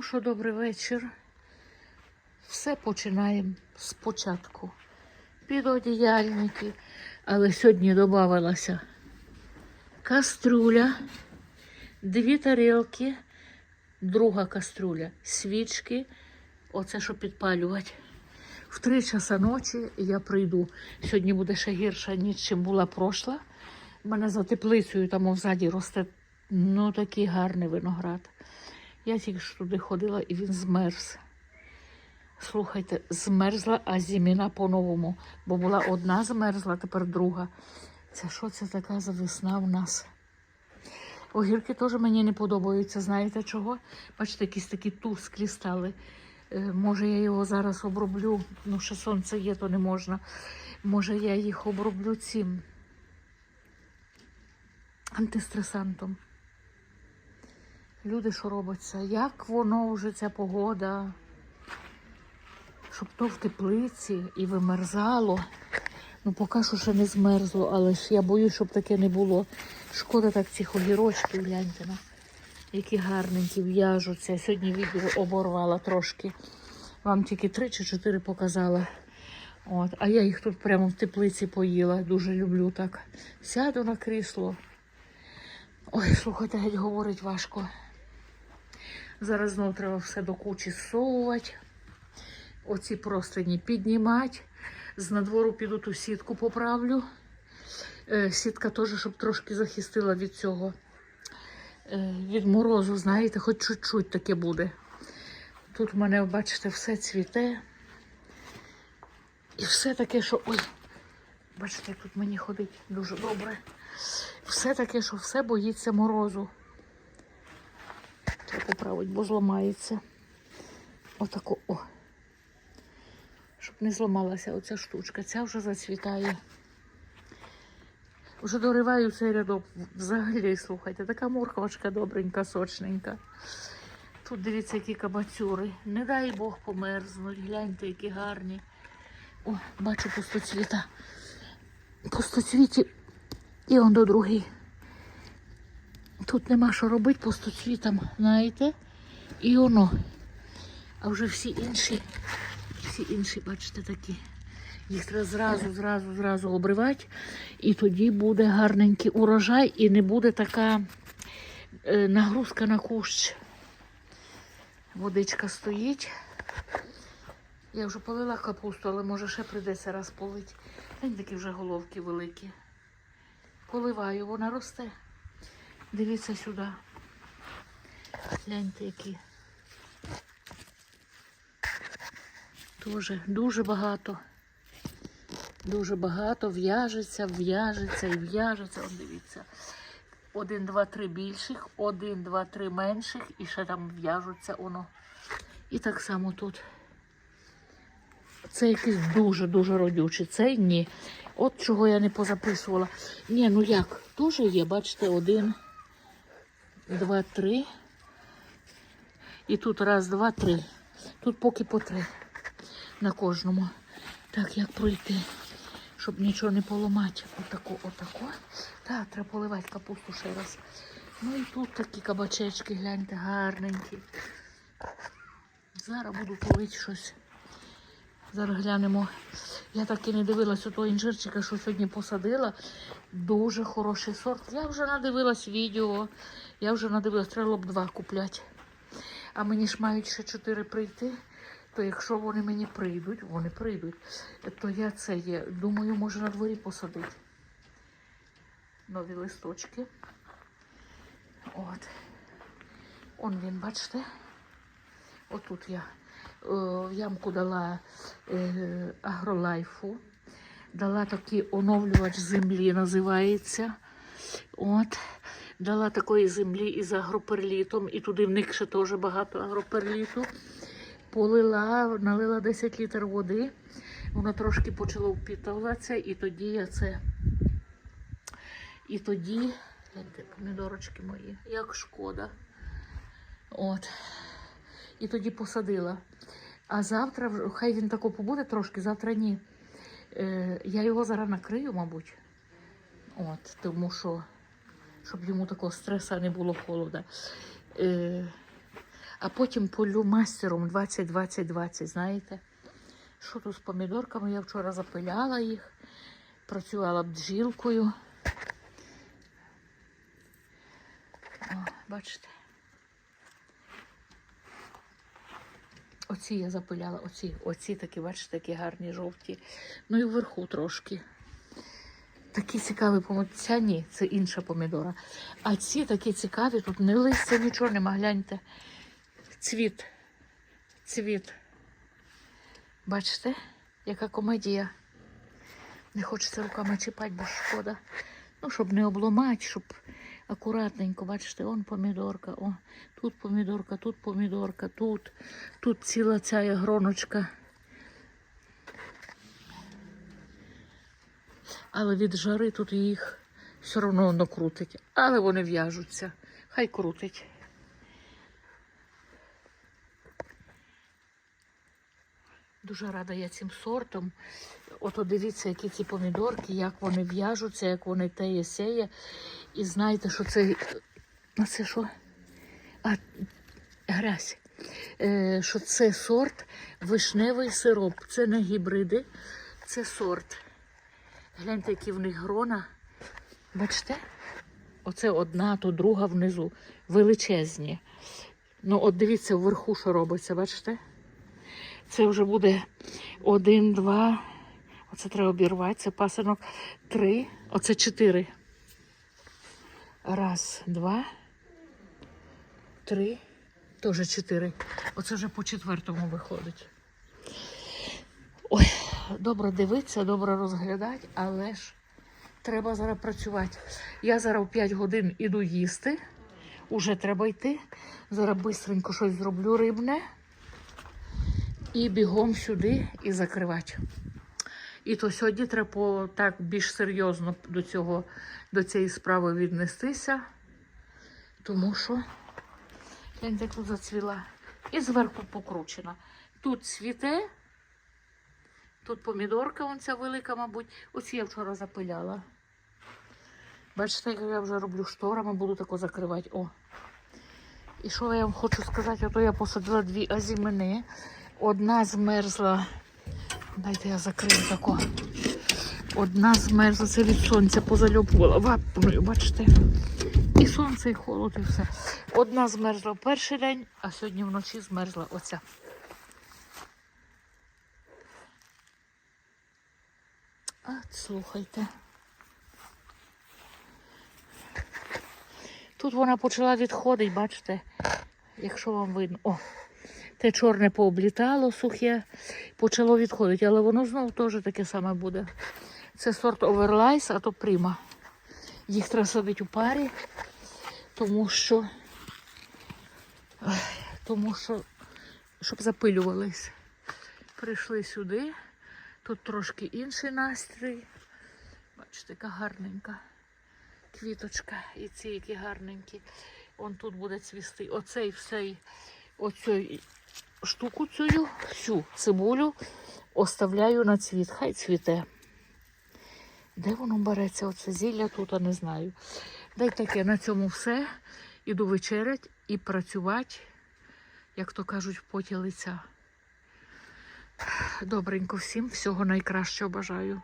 Ну що, добрий вечір. Все починаємо спочатку. Підодіяльники. Але сьогодні додавалася каструля, дві тарілки, друга каструля, свічки. Оце що підпалювати. В три часа ночі я прийду. Сьогодні буде ще гірша ніч, чим була прошла. У мене за теплицею там взаді росте ну такий гарний виноград. Я тільки ж туди ходила і він змерз. Слухайте, змерзла, а зіміна по-новому. Бо була одна змерзла, тепер друга. Це що це така за весна в нас? Огірки теж мені не подобаються. Знаєте чого? Бачите, якісь такі тусклі стали. Е, Може, я його зараз оброблю. Ну, ще сонце є, то не можна. Може, я їх оброблю цим антистресантом. Люди, що робиться? Як воно вже ця погода? Щоб то в теплиці і вимерзало. Ну, поки що ще не змерзло, але ж я боюсь, щоб таке не було. Шкода так цих огірочків, гляньте на. Які гарненькі в'яжуться. Сьогодні відео оборвала трошки. Вам тільки три чи чотири показала. От. А я їх тут прямо в теплиці поїла. Дуже люблю так. Сяду на крісло. Ой, слухайте, геть говорить важко. Зараз знову треба все до кучі зсовувати. Оці простині піднімати. З надвору піду ту сітку поправлю. Е, Сітка теж, щоб трошки захистила від цього. Е, Від морозу, знаєте, хоч чуть-чуть таке буде. Тут в мене, бачите, все цвіте. І все таке, що. Ой, бачите, тут мені ходить дуже добре. Все таке, що все боїться морозу. Треба поправити, бо зламається. Отако, о. Щоб не зламалася оця штучка. Ця вже зацвітає. Вже дориваю цей рядок. Взагалі, слухайте, така морквочка добренька, сочненька. Тут дивіться, які кабацюри. Не дай Бог померзнуть. Гляньте, які гарні. О, бачу пустоцвіта. Пустоцвіті. І он до другий. Тут нема що робити пустоцвітам, знаєте? І воно. А вже всі інші, всі інші, бачите, такі. Їх треба зразу, зразу, зразу обривати, і тоді буде гарненький урожай, і не буде така е, нагрузка на кущ. Водичка стоїть. Я вже полила капусту, але може ще прийдеться раз полити. Такі вже головки великі. Поливаю, вона росте. Дивіться сюди. Гляньте, які. Тоже дуже багато. Дуже багато в'яжеться, в'яжеться і в'яжеться. От дивіться. Один, два, три більших, один, два, три менших, і ще там в'яжуться воно. І так само тут. Це якийсь дуже-дуже родючий. Цей ні. От чого я не позаписувала. Ні, ну як? Теж є, бачите, один, два, три. І тут раз, два, три. Тут поки по три на кожному. Так, як пройти, щоб нічого не поламати. Отако, отако. Так, треба поливати капусту ще раз. Ну і тут такі кабачечки, гляньте, гарненькі. Зараз буду полити щось. Зараз глянемо. Я так і не дивилась у того інжирчика, що сьогодні посадила. Дуже хороший сорт. Я вже надивилась відео. Я вже надивилась, треба б два купляти. А мені ж мають ще чотири прийти. То якщо вони мені прийдуть, вони прийдуть, то я це є. Думаю, може на дворі посадити. Нові листочки. От. Он він, бачите? Отут я в ямку дала е, агролайфу. Дала такий оновлювач землі, називається. От. Дала такої землі із агроперлітом, і туди в них ще теж багато агроперліту. Полила, налила 10 літрів води, воно трошки почало впітуватися, і тоді я це. І тоді, гляньте, помідорочки мої, як шкода. От. І тоді посадила. А завтра, хай він тако побуде трошки, завтра ні. Е, я його зараз накрию, мабуть. От, тому що, щоб йому такого стреса не було холода. Е, а потім полю мастером 20-20-20, знаєте? Що тут з помідорками? Я вчора запиляла їх, працювала бджілкою. О, бачите? Оці я запиляла, оці, оці такі, бачите, такі гарні жовті. Ну і вверху трошки. Такі цікаві помідори. Ця ні, це інша помідора. А ці такі цікаві, тут не листя, нічого нема, гляньте. Цвіт. Цвіт. Бачите, яка комедія. Не хочеться руками чіпати, бо шкода. Ну, щоб не обламати, щоб акуратненько, бачите, он помідорка, о, тут помідорка, тут помідорка, тут, тут ціла ця гроночка. Але від жари тут їх все одно воно крутить. Але вони в'яжуться. Хай крутить. Дуже рада я цим сортом. Ото дивіться, які ці помідорки, як вони в'яжуться, як вони теє сеє. І знаєте, що це. А це що? А, грязь. Е, що це сорт вишневий сироп. Це не гібриди, це сорт. Гляньте, які в них грона. Бачите? Оце одна, то друга внизу. Величезні. Ну, от дивіться вверху, що робиться, бачите? Це вже буде один, два. Оце треба обірвати. Це пасинок три. Оце чотири. Раз, два, три. Теж чотири. Оце вже по четвертому виходить. Ой, добре дивитися, добре розглядати, але ж треба зараз працювати. Я зараз в 5 годин іду їсти. Уже треба йти. Зараз швидко щось зроблю рибне. І бігом сюди і закривати. І то сьогодні треба так більш серйозно до цього, до цієї справи віднестися, тому що гляньте, тут зацвіла. І зверху покручена. Тут цвіте, тут помідорка, вон ця велика, мабуть. Оці я вчора запиляла. Бачите, як я вже роблю шторами, буду тако закривати. О. І що я вам хочу сказати, ото я посадила дві азімини. Одна змерзла. Дайте я закрию тако. Одна змерзла, це від сонця позальопувала вапною, бачите? І сонце, і холод, і все. Одна змерзла в перший день, а сьогодні вночі змерзла оця. От, слухайте. Тут вона почала відходити, бачите, якщо вам видно. О, те чорне пооблітало сухе, почало відходити, але воно знову теж таке саме буде. Це сорт Оверлайс, а то прима. Їх треба садити у парі, тому що, тому що, щоб запилювались. Прийшли сюди, тут трошки інший настрій. Бачите, яка гарненька квіточка. І ці які гарненькі. Он тут буде цвісти. Оцей всей, оцю штуку цю, всю цибулю оставляю на цвіт. Хай цвіте. Де воно береться? Оце зілля тут, а не знаю. Дай таке, на цьому все. Іду вечерять і працювати, як то кажуть, в поті лиця. Добренько всім, всього найкращого бажаю.